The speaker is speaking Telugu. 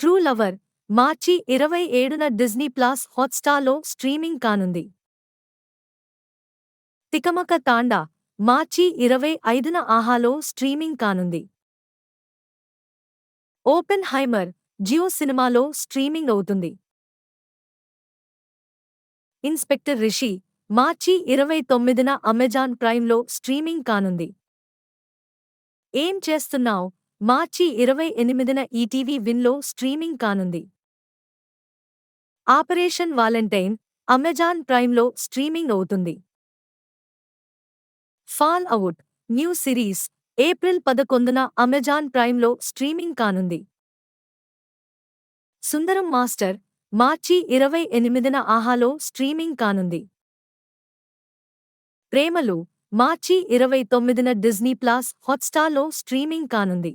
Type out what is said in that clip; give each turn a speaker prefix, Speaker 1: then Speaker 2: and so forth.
Speaker 1: ట్రూ లవర్ మార్చి ఇరవై ఏడున డిజ్నీ ప్లాస్ హాట్స్టార్లో స్ట్రీమింగ్ కానుంది. తికమక తాండా మార్చి ఇరవై ఐదున ఆహాలో స్ట్రీమింగ్ కానుంది. ఓపెన్ హైమర్ జియో సినిమాలో స్ట్రీమింగ్ అవుతుంది. ఇన్స్పెక్టర్ రిషి మార్చి ఇరవై తొమ్మిదిన అమెజాన్ ప్రైమ్లో స్ట్రీమింగ్ కానుంది. ఏం చేస్తున్నావ్? మార్చి ఇరవై ఎనిమిదిన ఈటీవీ విన్లో స్ట్రీమింగ్ కానుంది. ఆపరేషన్ వాలంటైన్ అమెజాన్ ప్రైమ్లో స్ట్రీమింగ్ అవుతుంది. Fall out new series April పదకొందున అమెజాన్ ప్రైమ్లో స్ట్రీమింగ్ కానుంది. సుందరం మాస్టర్ మార్చి ఇరవై ఎనిమిదిన ఆహాలో స్ట్రీమింగ్ కానుంది. ప్రేమలు మార్చి ఇరవై తొమ్మిదిన డిజ్నీ ప్లాస్ హాట్స్టార్లో స్ట్రీమింగ్ కానుంది.